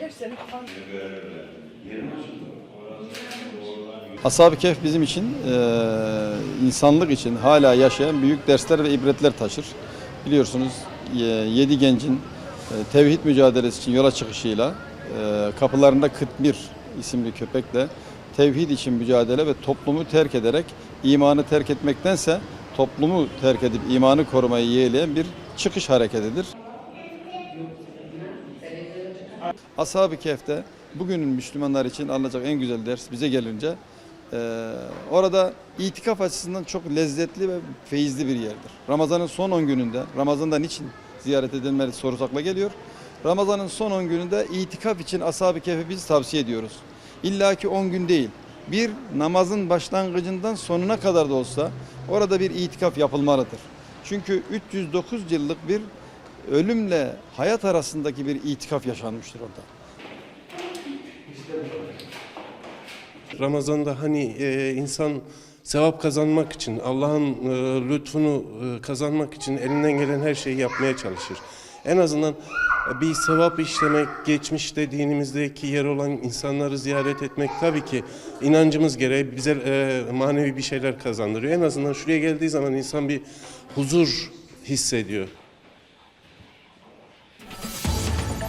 Telef senin. Ashab-ı Kehf bizim için, e, insanlık için hala yaşayan büyük dersler ve ibretler taşır. Biliyorsunuz e, yedi gencin e, tevhid mücadelesi için yola çıkışıyla e, kapılarında Kıtmir isimli köpekle tevhid için mücadele ve toplumu terk ederek imanı terk etmektense toplumu terk edip imanı korumayı yeğleyen bir çıkış hareketidir. Ashab-ı Kehf'te bugünün Müslümanlar için alınacak en güzel ders bize gelince e, orada itikaf açısından çok lezzetli ve feyizli bir yerdir. Ramazanın son 10 gününde, Ramazan'da niçin ziyaret edilmeli sorusu akla geliyor. Ramazanın son 10 gününde itikaf için Ashab-ı Kehf'i biz tavsiye ediyoruz. İlla ki 10 gün değil. Bir namazın başlangıcından sonuna kadar da olsa orada bir itikaf yapılmalıdır. Çünkü 309 yıllık bir ölümle hayat arasındaki bir itikaf yaşanmıştır orada. Ramazan'da hani e, insan sevap kazanmak için, Allah'ın e, lütfunu e, kazanmak için elinden gelen her şeyi yapmaya çalışır. En azından bir sevap işlemek, geçmişte dinimizdeki yer olan insanları ziyaret etmek tabii ki inancımız gereği bize e, manevi bir şeyler kazandırıyor. En azından şuraya geldiği zaman insan bir huzur hissediyor.